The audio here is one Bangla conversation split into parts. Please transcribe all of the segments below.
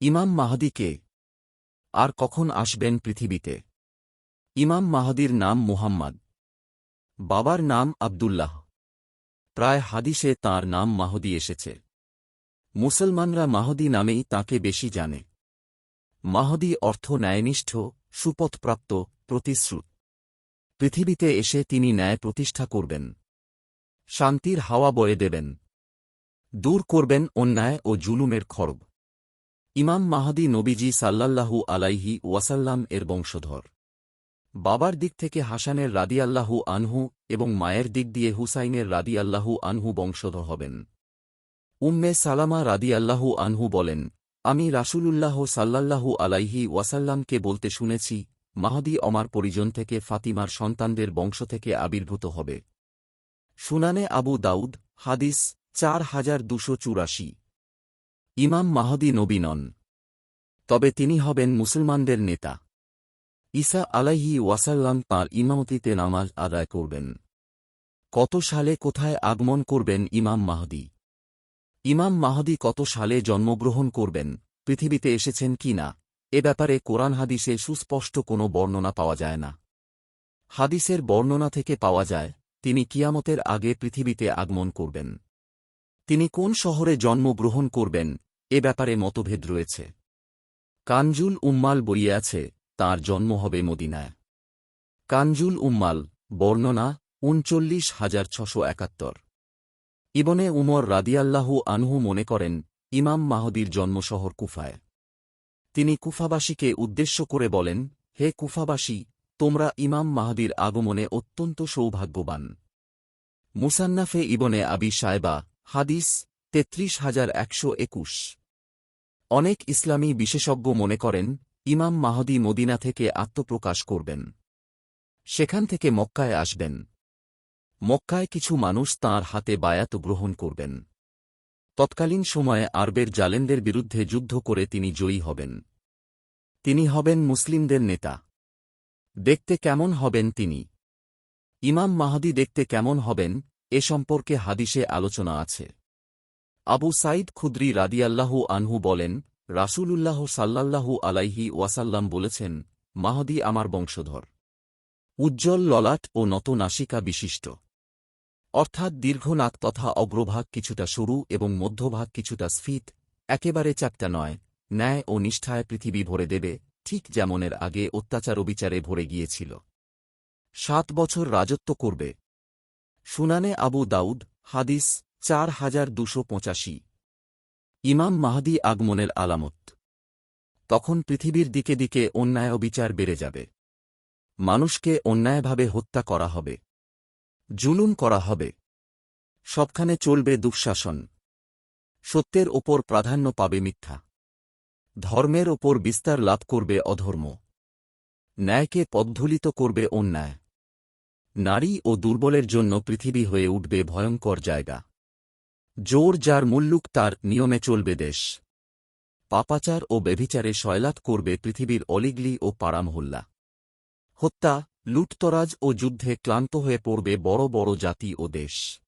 ইমাম মাহাদিকে আর কখন আসবেন পৃথিবীতে? ইমাম মাহাদির নাম মুহাম্মদ। বাবার নাম আবদুল্লাহ। প্রায় হাদিসে তার নাম মাহদি এসেছে। মুসলমানরা মাহদি নামেই তাকে বেশি জানে। মাহদি অর্থ ন্যায়নিষ্ঠ, সুপথপ্রাপ্ত, প্রতিশ্রুত। পৃথিবীতে এসে তিনি ন্যায় প্রতিষ্ঠা করবেন। শান্তির হাওয়া বয়ে দেবেন। দূর করবেন অন্যায় ও জুলুমের খড়ব ইমাম মাহাদি নবীজি সাল্লাল্লাহু আলাইহি ওয়াসাল্লাম এর বংশধর। বাবার দিক থেকে হাসানের রাদিয়াল্লাহু আনহু এবং মায়ের দিক দিয়ে হুসাইনের রাদিয়াল্লাহু আনহু বংশধর হবেন। উম্মে সালামা রাদিয়াল্লাহু আনহু বলেন, আমি রাসূলুল্লাহ সাল্লাল্লাহু আলাইহি ওয়াসাল্লামকে বলতে শুনেছি, মাহদি অমার পরিজন থেকে ফাতিমার সন্তানদের বংশ থেকে আবির্ভূত হবে। সুনানে আবু দাউদ, হাদিস চার হাজার দুশো চুরাশি। ইমাম মাহদি নবী নন। তবে তিনি হবেন মুসলমানদের নেতা। ঈসা আলাইহি ওয়াসাল্লাম তাঁর ইমামতিতে নামাজ আদায় করবেন। কত সালে কোথায় আগমন করবেন ইমাম মাহদি? ইমাম মাহদি কত সালে জন্মগ্রহণ করবেন? পৃথিবীতে এসেছেন কি না? এ ব্যাপারে কোরআন হাদিসে সুস্পষ্ট কোনো বর্ণনা পাওয়া যায় না। হাদিসের বর্ণনা থেকে পাওয়া যায়, তিনি কিয়ামতের আগে পৃথিবীতে আগমন করবেন। তিনি কোন শহরে জন্মগ্রহণ করবেন? এ ব্যাপারে মতভেদ রয়েছে। কানজুল উম্মাল বইয়ে আছে, তাঁর জন্ম হবে মদিনায়। কানজুল উম্মাল, বর্ণনা, উনচল্লিশ হাজার ছশো একাত্তর। ইবনে উমর রাদিয়াল্লাহু আনহু মনে করেন, ইমাম মাহদির জন্মশহর কুফায়। তিনি কুফাবাসীকে উদ্দেশ্য করে বলেন, হে কুফাবাসী, তোমরা ইমাম মাহদির আগমনে অত্যন্ত সৌভাগ্যবান। মুসান্নাফে ইবনে আবি সায়বা হাদিস তেত্রিশ হাজার একশো একুশ। অনেক ইসলামী বিশেষজ্ঞ মনে করেন, ইমাম মাহদি মদিনা থেকে আত্মপ্রকাশ করবেন। সেখান থেকে মক্কায় আসবেন। মক্কায় কিছু মানুষ তাঁর হাতে বায়াত গ্রহণ করবেন। তৎকালীন সময়ে আরবের জালেনদের বিরুদ্ধে যুদ্ধ করে তিনি জয়ী হবেন। তিনি হবেন মুসলিমদের নেতা। দেখতে কেমন হবেন তিনি? ইমাম মাহাদি দেখতে কেমন হবেন, এ সম্পর্কে হাদিসে আলোচনা আছে। আবু সাইদ খুদ্রি রাদিয়াল্লাহু আনহু বলেন, রাসূলুল্লাহ সাল্লাল্লাহু আলাইহি ওয়াসাল্লাম বলেছেন, মাহদি আমার বংশধর। উজ্জ্বল ললাট ও নত নাসিকা বিশিষ্ট। অর্থাৎ দীর্ঘ নাক তথা অগ্রভাগ কিছুটা সরু এবং মধ্যভাগ কিছুটা স্ফীত, একেবারে চাপটা নয়, ন্যায় ও নিষ্ঠায় পৃথিবী ভরে দেবে, ঠিক যেমনের আগে অত্যাচার অবিচারে ভরে গিয়েছিল। সাত বছর রাজত্ব করবে। সুনানে আবু দাউদ, হাদিস চার হাজার দুশো পঁচাশি। ইমাম মাহাদি আগমনের আলামত। তখন পৃথিবীর দিকে দিকে অন্যায় বিচার বেড়ে যাবে। মানুষকে অন্যায়ভাবে হত্যা করা হবে। জুলুম করা হবে। সবখানে চলবে দুঃশাসন। সত্যের ওপর প্রাধান্য পাবে মিথ্যা। ধর্মের ওপর বিস্তার লাভ করবে অধর্ম। ন্যায়কে পদ্ধলিত করবে অন্যায়। নারী ও দুর্বলের জন্য পৃথিবী হয়ে উঠবে ভয়ঙ্কর জায়গা। জোর যার মুল্লুক তার নিয়মে চলবে দেশ। পাপাচার ও বেভিচারে শয়লাত করবে পৃথিবীর অলিগলি ও পাড়ামহল্লা। হত্যা, লুটতরাজ ও যুদ্ধে ক্লান্ত হয়ে পড়বে বড় বড় জাতি ও দেশ।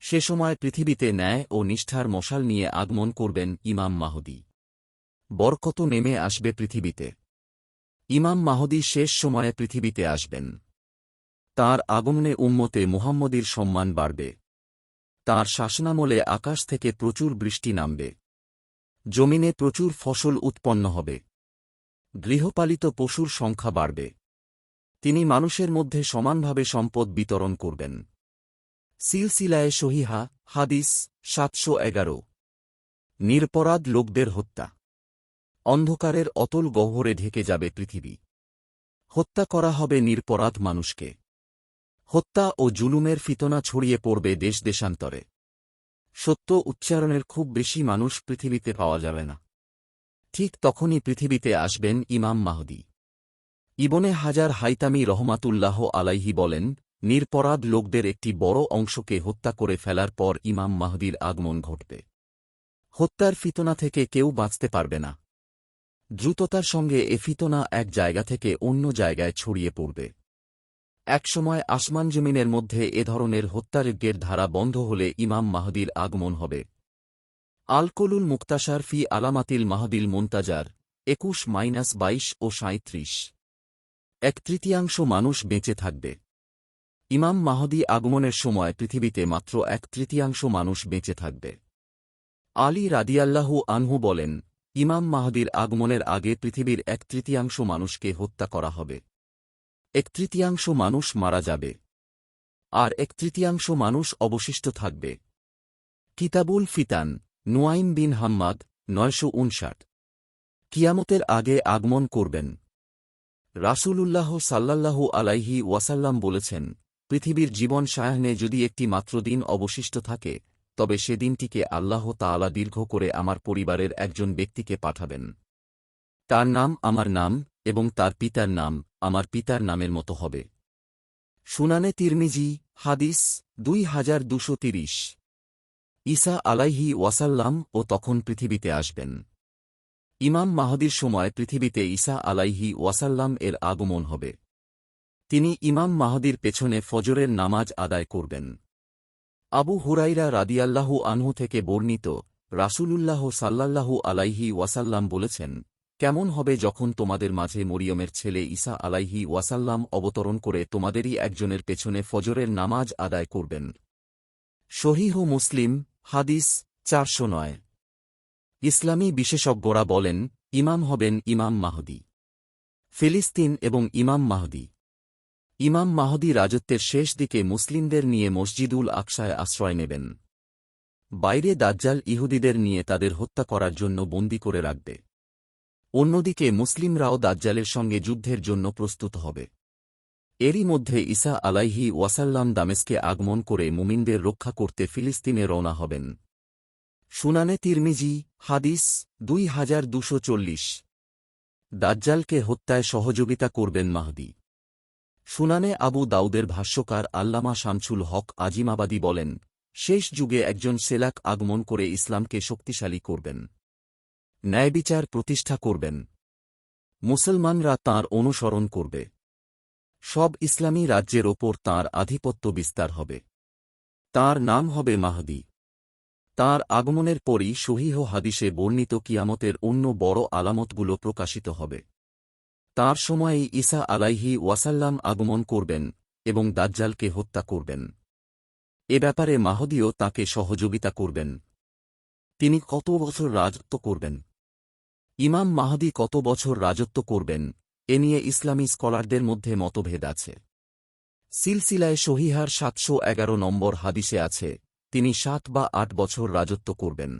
সে সময় পৃথিবীতে ন্যায় ও নিষ্ঠার মশাল নিয়ে আগমন করবেন ইমাম মাহদি। বরকত নেমে আসবে পৃথিবীতে। ইমাম মাহদি শেষ সময়ে পৃথিবীতে আসবেন। তার আগমনে উম্মতে মুহাম্মদীর সম্মান বাড়বে। তার শাসনামলে আকাশ থেকে প্রচুর বৃষ্টি নামবে। জমিনে প্রচুর ফসল উৎপন্ন হবে। গৃহপালিত পশুর সংখ্যা বাড়বে। তিনি মানুষের মধ্যে সমানভাবে সম্পদ বিতরণ করবেন। সিলসিলায় সহিহা, হাদিস সাতশো এগারো। নিরপরাধ লোকদের হত্যা। অন্ধকারের অতল গহ্বরে ঢেকে যাবে পৃথিবী। হত্যা করা হবে নিরপরাধ মানুষকে। হত্যা ও জুলুমের ফিতনা ছড়িয়ে পড়বে দেশ দেশান্তরে। সত্য উচ্চারণের খুব বেশি মানুষ পৃথিবীতে পাওয়া যাবে না। ঠিক তখনই পৃথিবীতে আসবেন ইমাম মাহদি। ইবনে হাজার হাইতামি রহমাতুল্লাহ আলাইহি বলেন, নিরপরাধ লোকদের একটি বড় অংশকে হত্যা করে ফেলার পর ইমাম মাহদির আগমন ঘটবে। হত্যার ফিতনা থেকে কেউ বাঁচতে পারবে না। দ্রুততার সঙ্গে এ ফিতনা এক জায়গা থেকে অন্য জায়গায় ছড়িয়ে পড়বে। একসময় আসমান জমিনের মধ্যে এ ধরনের হত্যাযজ্ঞের ধারা বন্ধ হলে ইমাম মাহদির আগমন হবে। আলকলুল মুক্তাসার ফি আলামাতিল মাহাদিল মোন্তাজার, একুশ মাইনাস বাইশ ও সাঁত্রিশ এক তৃতীয়াংশ মানুষ বেঁচে থাকবে। ইমাম মাহদি আগমনের সময় পৃথিবীতে মাত্র এক তৃতীয়াংশ মানুষ বেঁচে থাকবে। আলী রাদিয়াল্লাহু আনহু বলেন, ইমাম মাহদির আগমনের আগে পৃথিবীর এক তৃতীয়াংশ মানুষকে হত্যা করা হবে। এক তৃতীয়াংশ মানুষ মারা যাবে। আর এক তৃতীয়াংশ মানুষ অবশিষ্ট থাকবে। কিতাবুল ফিতান, নোয়াইম বিন হাম্মাদ, নয়শো উনষাট কিয়ামতের আগে আগমন করবেন। রাসূলুল্লাহ সাল্লাল্লাহু আলাইহি ওয়াসাল্লাম বলেছেন, পৃথিবীর জীবন সায়াহনে যদি একটি মাত্র দিন অবশিষ্ট থাকে, তবে সে দিনটিকে আল্লাহ তাআলা দীর্ঘ করে আমার পরিবারের একজন ব্যক্তিকে পাঠাবেন। তার নাম আমার নাম এবং তার পিতার নাম আমার পিতার নামের মতো হবে। সুনানে তিরমিজি, হাদিস দুই হাজার দুশো তিরিশ। ঈসা আলাইহি ওয়াসাল্লাম ও তখন পৃথিবীতে আসবেন। ইমাম মাহদির সময় পৃথিবীতে ঈসা আলাইহি ওয়াসাল্লাম এর আগমন হবে। তিনি ইমাম মাহদির পেছনে ফজরের নামাজ আদায় করবেন। আবু হুরাইরা রাদিয়াল্লাহু আনহু থেকে বর্ণিত রাসূলুল্লাহ সাল্লাল্লাহু আলাইহি ওয়াসাল্লাম বলেছেন কেমন হবে যখন তোমাদের মাঝে মরিয়মের ছেলে ঈসা আলাইহি ওয়াসাল্লাম অবতরণ করে তোমাদেরই একজনের পেছনে ফজরের নামাজ আদায় করবেন? শহীহ মুসলিম, হাদিস চারশো নয়। ইসলামী বিশেষজ্ঞরা বলেন, ইমাম হবেন ইমাম মাহদি। ফিলিস্তিন এবং ইমাম মাহদি। ইমাম মাহদি রাজত্বের শেষ দিকে মুসলিমদের নিয়ে মসজিদুল আকসায় আশ্রয় নেবেন। বাইরে দাজ্জাল ইহুদিদের নিয়ে তাদের হত্যা করার জন্য বন্দি করে রাখবে। অন্যদিকে মুসলিমরাও দাজ্জালের সঙ্গে যুদ্ধের জন্য প্রস্তুত হবে। এরই মধ্যে ঈসা আলাইহি ওয়াসাল্লাম দামেস্কে আগমন করে মুমিনদের রক্ষা করতে ফিলিস্তিনে রওনা হবেন। সুনানে তিরমিজি, হাদিস দুই হাজার দুশো চল্লিশ। দাজ্জালকে হত্যায় সহযোগিতা করবেন মাহদি। সুনানে আবু দাউদের ভাষ্যকার আল্লামা শামছুল হক আজিমাবাদী বলেন, শেষ যুগে একজন সেলাক আগমন করে ইসলামকে শক্তিশালী করবেন। ন্যায়বিচার প্রতিষ্ঠা করবেন। মুসলমানরা তার অনুসরণ করবে। সব ইসলামী রাজ্যের ওপর তার আধিপত্য বিস্তার হবে। তার নাম হবে মাহদি। তার আগমনের পরই সহিহ হাদিসে বর্ণিত কিয়ামতের অন্য বড় আলামতগুলো প্রকাশিত হবে। তার সময়েই ঈসা আলাইহি ওয়াসাল্লাম আগমন করবেন এবং দাজ্জালকে হত্যা করবেন। এ ব্যাপারে মাহদিও তাকে সহযোগিতা করবেন। তিনি কত বছর রাজত্ব করবেন? ইমাম মাহদি কত বছর রাজত্ব করবেন, এ নিয়ে ইসলামী স্কলারদের মধ্যে মতভেদ আছে। সিলসিলায় শহিহার সাতশো এগারো নম্বর হাদিসে আছে, তিনি সাত বা আট বছর রাজত্ব করবেন।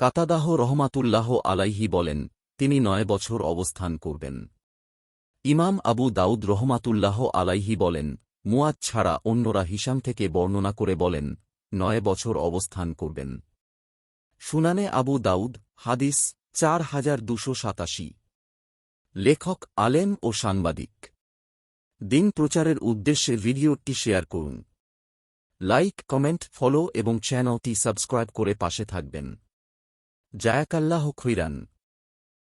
কাতাদাহ রহমাতুল্লাহ আলাইহি বলেন, তিনি নয় বছর অবস্থান করবেন। ইমাম আবু দাউদ রহমাতুল্লাহ আলাইহি বলেন মুয়াদ ছাড়া অন্যরা হিসাম থেকে বর্ণনা করে বলেন, নয় বছর অবস্থান করবেন। সুনানে আবু দাউদ, হাদিস চার হাজার দুশো সাতাশি। লেখক, আলেম ও সাংবাদিক। দিন প্রচারের উদ্দেশ্যে ভিডিওটি শেয়ার করুন। লাইক, কমেন্ট, ফলো এবং চ্যানেলটি সাবস্ক্রাইব করে পাশে থাকবেন। জায়াকাল্লাহ খৈরান।